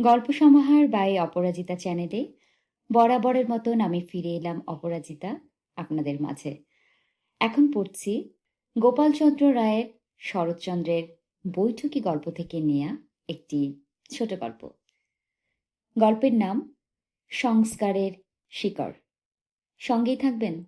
গল্প সমাহার বাই অপরাজিতা চ্যানেলে বরাবরের মতন আমি ফিরে এলাম অপরাজিতা আপনাদের মাঝে। এখন পড়ছি গোপালচন্দ্র রায়ের শরৎচন্দ্রের বৈঠকি গল্প থেকে নেয়া একটি ছোট গল্প। গল্পের নাম সংস্কারের শিকড়। সঙ্গেই থাকবেন।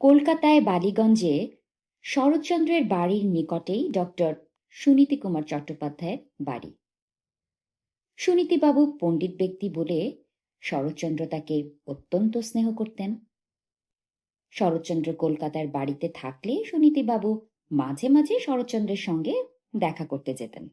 কলকাতায় বালিগঞ্জে শরৎচন্দ্রের বাড়ির নিকটেই ডক্টর সুনীতি কুমার চট্টোপাধ্যায়ের বাড়ি। সুনীতিবাবু পণ্ডিত ব্যক্তি বলে শরৎচন্দ্র তাকে অত্যন্ত স্নেহ করতেন। শরৎচন্দ্র কলকাতার বাড়িতে থাকলে সুনীতিবাবু মাঝে মাঝে শরৎচন্দ্রের সঙ্গে দেখা করতে যেতেন।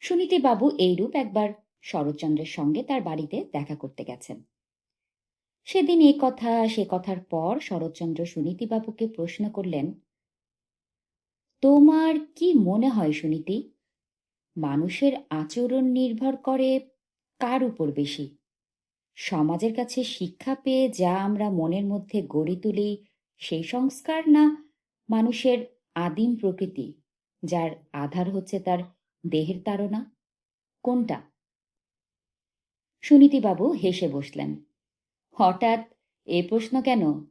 সুনীতিবাবু এইরূপ একবার শরৎচন্দ্রের সঙ্গে তার বাড়িতে দেখা করতে গেছেন। সেদিন এ কথা সে কথার পর শরৎচন্দ্র সুনীতিবাবুকে প্রশ্ন করলেন তোমার কি মনে হয় সুনীতি? মানুষের আচরণ নির্ভর করে কার উপর বেশি। সমাজের কাছে শিক্ষা পেয়ে যা আমরা মনের মধ্যে গড়ে তুলি, সেই সংস্কার না মানুষের আদিম প্রকৃতি, যার আধার হচ্ছে তার দেহের তাড়না? কোনটা? সুনীতিবাবু হেসে বসলেন। হঠাৎ এ প্রশ্ন কেন?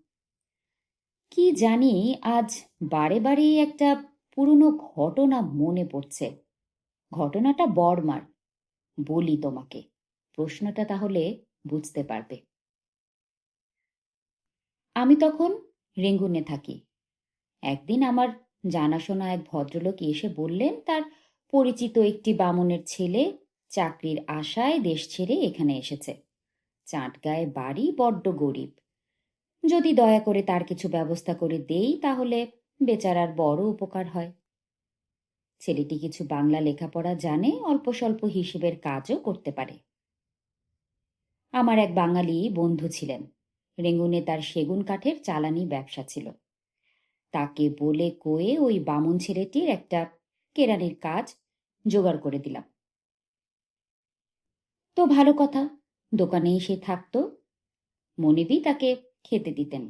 কি জানি আজ বারে বারেই একটা পুরনো ঘটনা মনে পড়ছে। ঘটনাটা বড়মার। বলি তোমাকে, প্রশ্নটা তাহলে বুঝতে পারবে। আমি তখন রেঙ্গুনে থাকি। একদিন আমার জানাশোনা এক ভদ্রলোক এসে বললেন, তার পরিচিত একটি বামনের ছেলে চাকরির আশায় দেশ ছেড়ে এখানে এসেছে। চাটগায়ে বাড়ি, বড্ড গরিব। যদি দয়া করে তার কিছু ব্যবস্থা করে দেই, তাহলে বেচারার বড় উপকার হয়। ছেলেটি কিছু বাংলা লেখাপড়া জানে অল্প স্বল্প হিসেবের কাজও করতে পারে। আমার এক বাঙালি বন্ধু ছিলেন। রেঙ্গুনে তার সেগুন কাঠের চালানি ব্যবসা ছিল। তাকে বলে কয়ে ওই বামুন ছেলেটির একটা কেরানির কাজ জোগাড় করে দিলাম। তো ভালো কথা দোকানে এসে থাকতো। মনিবি তাকে খেতে দিতেন।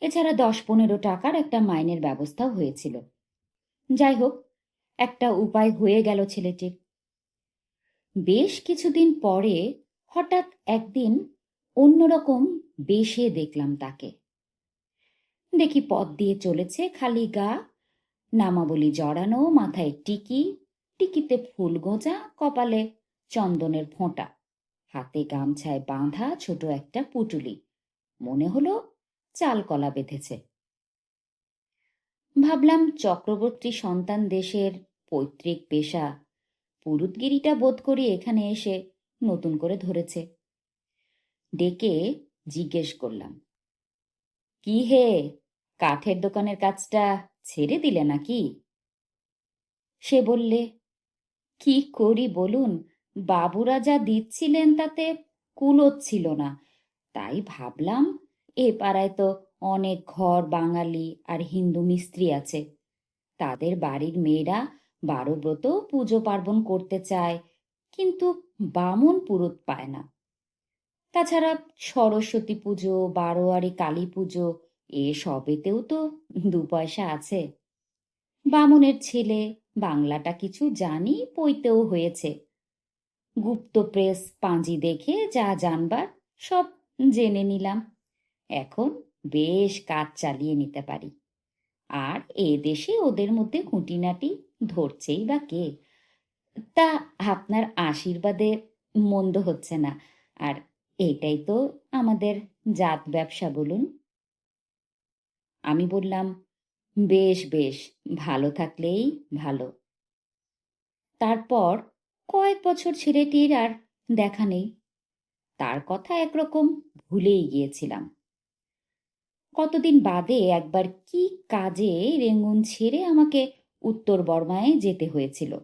এছাড়া দশ পনেরো টাকার একটা মাইনের ব্যবস্থাও হয়েছিল। যাই হোক, একটা উপায় হয়ে গেল ছেলেটির। বেশ কিছুদিন পরে হঠাৎ একদিন অন্যরকম বেশে দেখলাম তাকে। দেখি পথ দিয়ে চলেছে, খালি গা, নামাবলি জড়ানো, মাথায় টিকি, টিকিতে ফুল গোঁজা, কপালে চন্দনের ফোঁটা। হাতে গামছায় বাঁধা ছোট একটা পুটুলি। মনে হলো চাল কলা বেঁধেছে। ভাবলাম চক্রবর্তী সন্তান দেশের পৈতৃক পেশা পুরুতগিরিটা বোধ করি এখানে এসে নতুন করে ধরেছে। ডেকে জিজ্ঞেস করলাম, কি হে, কাঠের দোকানের কাজটা ছেড়ে দিলে নাকি? সে বললে, কি করি বলুন, বাবুরা যা দিচ্ছিলেন তাতে কুলোচ্ছিল না। তাই ভাবলাম এ পাড়ায় তো অনেক ঘর বাঙালি আর হিন্দু মিস্ত্রি আছে। তাদের বাড়ির মেয়েরা বারো ব্রত পুজো পার্বণ করতে চায়, কিন্তু বামন পুরুত পায় না। তাছাড়া সরস্বতী পুজো, বারোয়ারি, কালী পুজো, এ সবেতেও তো দু পয়সা আছে। বামনের ছেলে বাংলাটা কিছু জানি পইতেও হয়েছে। গুপ্ত প্রেস পাঁজি দেখে যা জানবার সব জেনে নিলাম। এখন বেশ কাজ চালিয়ে নিতে পারি। আর এ দেশে ওদের মধ্যে খুঁটিনাটি ধরছেই বা কে? তা আপনার আশীর্বাদে মন্দ হচ্ছে না। আর এটাই তো আমাদের জাত ব্যবসা বলুন। আমি বললাম, বেশ বেশ, ভালো থাকলেই ভালো। তারপর কয়েক বছর ছেলেটির আর দেখা নেই। তার কথা একরকম ভুলেই গিয়েছিলাম। কতদিন বাদে একবার কি কাজে রেঙ্গুন ছেড়ে আমাকে উত্তর বর্মায় যেতে হয়েছিল।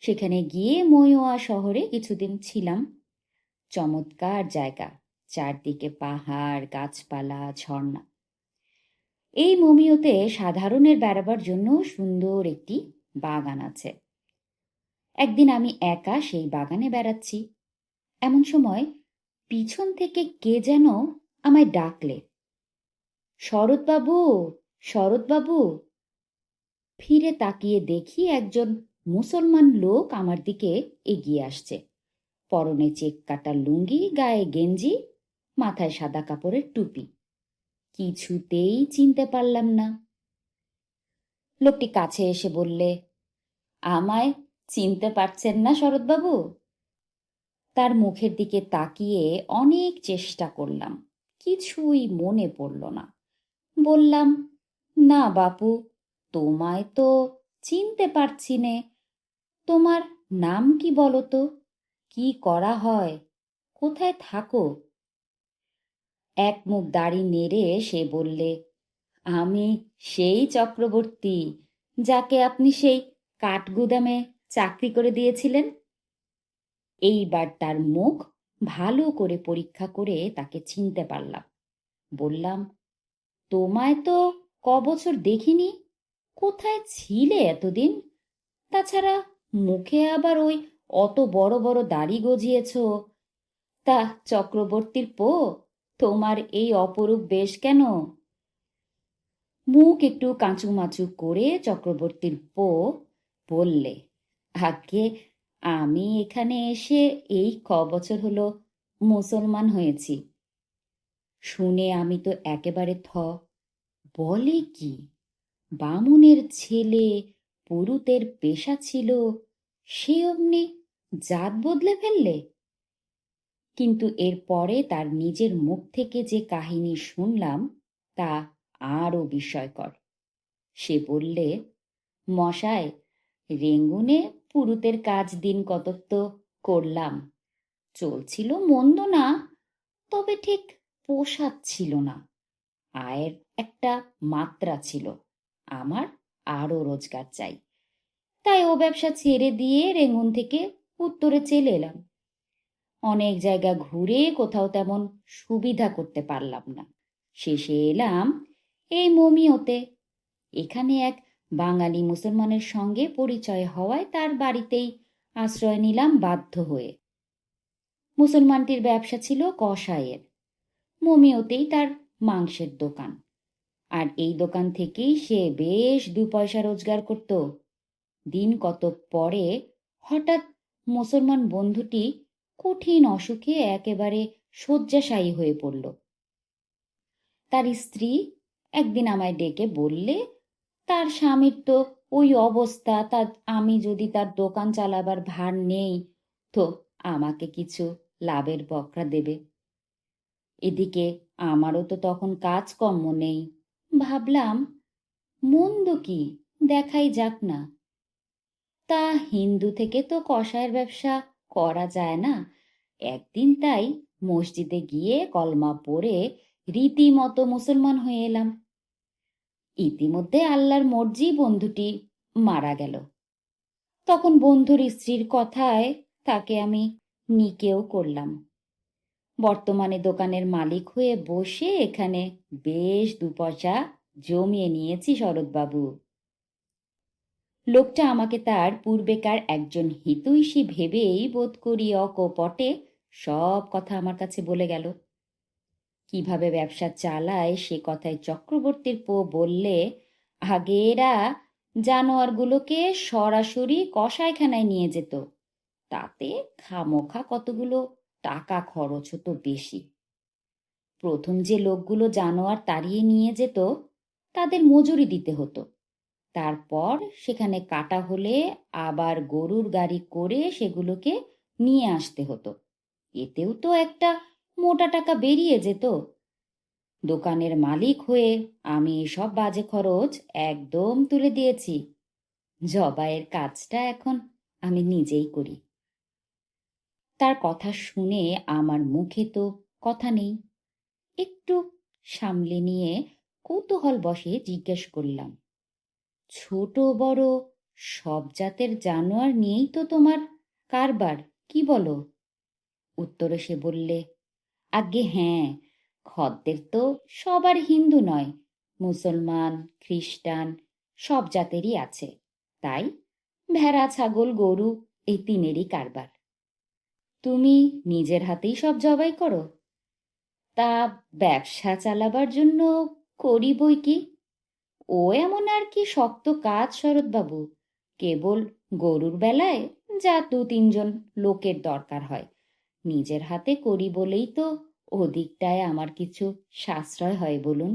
সেখানে গিয়ে ময়োয়া শহরে কিছুদিন ছিলাম। চমৎকার জায়গা, চারদিকে পাহাড়, গাছপালা, ঝর্ণা। এই মমিওতে সাধারণের বেড়াবার জন্য সুন্দর একটি বাগান আছে। একদিন আমি একা সেই বাগানে বেড়াচ্ছি। এমন সময় পিছন থেকে কে যেন আমায় ডাকলে। শরৎবাবু শরৎবাবু। ফিরে তাকিয়ে দেখি একজন মুসলমান লোক আমার দিকে এগিয়ে আসছে। পরনে চেক কাটা লুঙ্গি, গায়ে গেঞ্জি, মাথায় সাদা কাপড়ের টুপি। কিছুতেই চিনতে পারলাম না। লোকটি কাছে এসে বললে, আমায় চিনতে পারছেন না শরৎবাবু? তার মুখের দিকে তাকিয়ে অনেক চেষ্টা করলাম। কিছুই মনে পড়ল না। বললাম, না বাপু, তোমায় তো চিনতে পারছি নে। তোমার নাম কি বলো তো? কি করা হয়? কোথায় থাকো? এক মুখ দাড়ি নেড়ে সে বললে, আমি সেই চক্রবর্তী যাকে আপনি সেই কাঠগুদামে চাকরি করে দিয়েছিলেন? এইবার তার মুখ ভালো করে পরীক্ষা করে তাকে চিনতে পারলাম। বললাম তোমায় তো ক বছর দেখিনি। কোথায় ছিলে এতদিন? তাছাড়া মুখে আবার ওই অত বড় বড় দাড়ি গজিয়েছ। তা চক্রবর্তীর পো, তোমার এই অপরূপ বেশ কেন? মুখ একটু কাঁচুমাচু করে চক্রবর্তীর পো বললে আগে আমি এখানে এসে এই ক বছর হলো মুসলমান হয়েছি। শুনে আমি তো একেবারে থ। বলে কি? বামুনের ছেলে পুরুতের পেশা ছিল, সে অমনি জাত বদলে ফেললে? কিন্তু এরপরে তার নিজের মুখ থেকে যে কাহিনী শুনলাম, তা আরও বিস্ময়কর। সে বললে, মশাই, রেঙ্গুনে পুরুতের কাজ দিন কতক তো করলাম। চলছিল মন্দ না, তবে ঠিক পোষাচ্ছিল না। আয়ের একটা মাত্রা ছিল। আমার আরও রোজগার চাই। তাই ও ব্যবসা ছেড়ে দিয়ে রেঙ্গুন থেকে উত্তরে চলে এলাম। অনেক জায়গা ঘুরে কোথাও তেমন সুবিধা করতে পারলাম না। শেষে এলাম এই মমিওতে। এখানে এক বাঙালি মুসলমানের সঙ্গে পরিচয় হওয়ায় তার বাড়িতেই আশ্রয় নিলাম বাধ্য হয়ে। মুসলমানটির ব্যবসা ছিল কষায়ের মমিওতেই তার মাংসের দোকান। আর এই দোকান থেকেই সে বেশ দু পয়সা রোজগার করত। দিন কত পরে হঠাৎ মুসলমান বন্ধুটি কঠিন অসুখে একেবারে শয্যাশায়ী হয়ে পড়ল। তার স্ত্রী একদিন আমায় ডেকে বললে, তার স্বামীর তো ওই অবস্থা, তা আমি যদি তার দোকান চালাবার ভার নেই, তো আমাকে কিছু লাভের বকরা দেবে। এদিকে আমারও তো তখন কাজকর্ম নেই। ভাবলাম, মন্দ কি? দেখাই যাক না। তা হিন্দু থেকে তো কষায়ের ব্যবসা করা যায় না। একদিন তাই মসজিদে গিয়ে কলমা পড়ে রীতিমতো মুসলমান হয়ে এলাম। ইতিমধ্যে আল্লাহর মর্জি বন্ধুটি মারা গেল। তখন বন্ধুর স্ত্রীর কথায় তাকে আমি নিকেও করলাম। বর্তমানে দোকানের মালিক হয়ে বসে এখানে বেশ দু পয়সা জমিয়ে নিয়েছি শরৎবাবু। লোকটা আমাকে তার পূর্বেকার একজন হিতৈষী ভেবেই বোধ করি অকপটে সব কথা আমার কাছে বলে গেল। কীভাবে ব্যবসা চালায় সে কথায় চক্রবর্তীর পো বললে আগে এরা জানোয়ারগুলোকে সরাসরি কষাইখানায় নিয়ে যেত, তাতে খামোখা কতগুলো টাকা খরচ হতো বেশি। প্রথম যে লোকগুলো জানোয়ার তাড়িয়ে নিয়ে যেত, তাদের মজুরি দিতে হতো। তারপর সেখানে কাটা হলে আবার গরুর গাড়ি করে সেগুলোকে নিয়ে আসতে হতো। এতেও তো একটা মোটা টাকা বেরিয়ে যেত। দোকানের মালিক হয়ে আমি সব বাজে খরচ একদম তুলে দিয়েছি। জবাইয়ের কাজটা এখন আমি নিজেই করি। তার কথা শুনে আমার মুখে তো কথা নেই। একটু সামলে নিয়ে কৌতূহল বসে জিজ্ঞেস করলাম, ছোট, বড়, সব জাতের জানোয়ার নিয়েই তো তোমার কারবার, কি বলো? উত্তরে সে বললে, আজ্ঞে হ্যাঁ খদ্দের তো সবার হিন্দু নয়, মুসলমান, খ্রিস্টান, সব জাতেরই আছে। তাই ভেড়া, ছাগল, গরু, এই তিনেরই কারবার। তুমি নিজের হাতেই সব জবাই করো। তা ব্যবসা চালাবার জন্য করি বই কি? ও এমন আর কি শক্ত কাজ, শরৎবাবু। কেবল গরুর বেলায় যা দু তিনজন লোকের দরকার হয়। নিজের হাতে করি বলেই তো ওদিকটায় আমার কিছু সাশ্রয় হয় বলুন।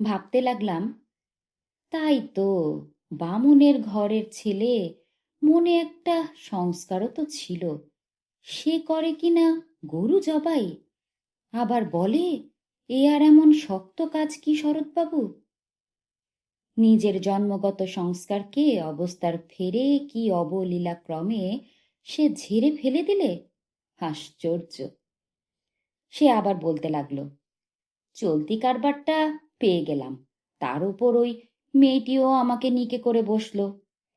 ভাবতে লাগলাম, তাই তো বামুনের ঘরের ছেলে মনে একটা সংস্কারও তো ছিল। সে করে কিনা গরু জবাই? আবার বলে, এ আর এমন শক্ত কাজ কি শরৎবাবু? নিজের জন্মগত সংস্কারকে অবস্থার ফেরে কি অবলীলা ক্রমে সে ঝেড়ে ফেলে দিলে? আশ্চর্য। সে আবার বলতে লাগল, চলতি কারবারটা পেয়ে গেলাম। তার উপর ওই মেয়েটিও আমাকে নিকে করে বসল।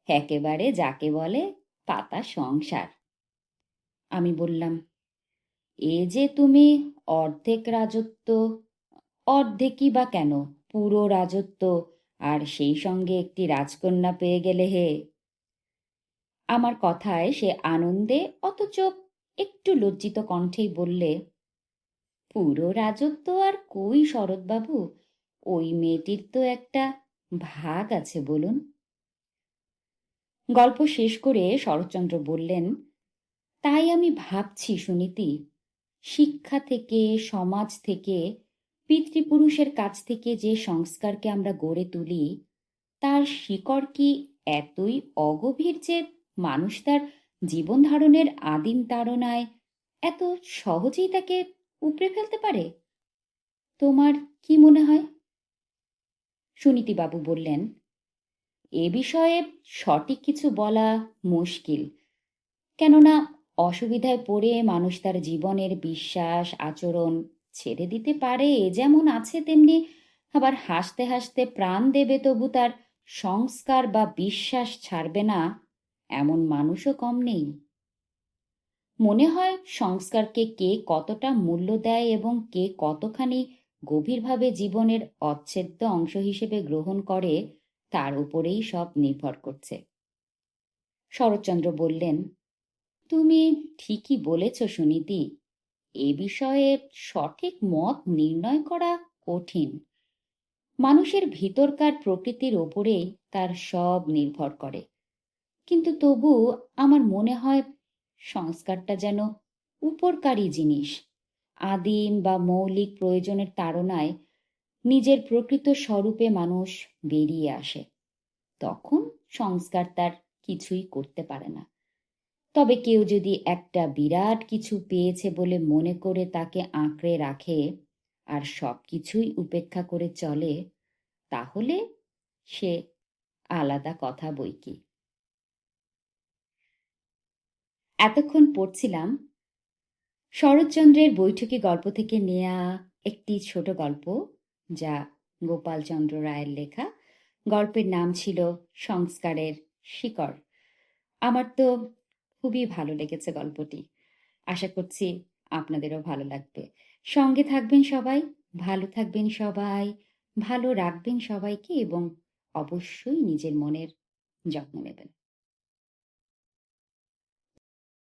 একেবারে যাকে বলে পাতা সংসার। আমি বললাম, এ যে তুমি অর্ধেক রাজত্ব, অর্ধেকই বা কেন পুরো রাজত্ব, আর সেই সঙ্গে একটি রাজকন্যা পেয়ে গেলে হে? আমার কথায় সে আনন্দে, অথচ একটু লজ্জিত কণ্ঠেই বললে, পুরো রাজত্ব আর কই শরৎবাবু? ওই মেয়েটির তো একটা ভাগ আছে, বলুন। গল্প শেষ করে শরৎচন্দ্র বললেন, তাই আমি ভাবছি সুনীতি, শিক্ষা থেকে, সমাজ থেকে, পিতৃপুরুষের কাছ থেকে যে সংস্কারকে আমরা গড়ে তুলি, তার শিকড় কি এতই অগভীর যে মানুষ তার জীবন ধারণের আদিম তাড়নায় এত সহজেই তাকে উপড়ে ফেলতে পারে? তোমার কি মনে হয়? সুনীতিবাবু বললেন এ বিষয়ে সঠিক কিছু বলা মুশকিল। কেননা অসুবিধায় পড়ে মানুষ তার জীবনের বিশ্বাস, আচরণ ছেড়ে দিতে পারে, এ যেমন আছে, তেমনি আবার হাসতে হাসতে প্রাণ দেবে, তবু তার সংস্কার বা বিশ্বাস ছাড়বে না, এমন মানুষও কম নেই। মনে হয় সংস্কারকে কে কতটা মূল্য দেয় এবং কে কতখানি গভীরভাবে জীবনের অচ্ছেদ্য অংশ হিসেবে গ্রহণ করে তার উপরেই সব নির্ভর করছে। শরৎচন্দ্র বললেন, তুমি ঠিকই বলেছ সুনীতি, এ বিষয়ে সঠিক মত নির্ণয় করা কঠিন। মানুষের ভিতরকার প্রকৃতির ওপরেই তার সব নির্ভর করে। কিন্তু তবু আমার মনে হয় সংস্কারটা যেন উপরকারী জিনিস। আদিম বা মৌলিক প্রয়োজনের তাড়নায় নিজের প্রকৃত স্বরূপে মানুষ বেরিয়ে আসে। তখন সংস্কার তার কিছুই করতে পারে না। তবে কেউ যদি একটা বিরাট কিছু পেয়েছে বলে মনে করে তাকে আঁকড়ে রাখে আর সব কিছুই উপেক্ষা করে চলে, তাহলে সে আলাদা কথা বই কি? এতক্ষণ পড়ছিলাম শরৎচন্দ্রের বৈঠকি গল্প থেকে নেয়া একটি ছোট গল্প। যা গোপালচন্দ্র রায়ের লেখা। গল্পের নাম ছিল সংস্কারের শিকড়। আমার তো খুবই ভালো লেগেছে গল্পটি। আশা করছি আপনাদেরও ভালো লাগবে। সঙ্গে থাকবেন সবাই, ভালো থাকবেন সবাই, ভালো রাখবেন সবাইকে এবং অবশ্যই নিজের মনের যত্ন নেবেন।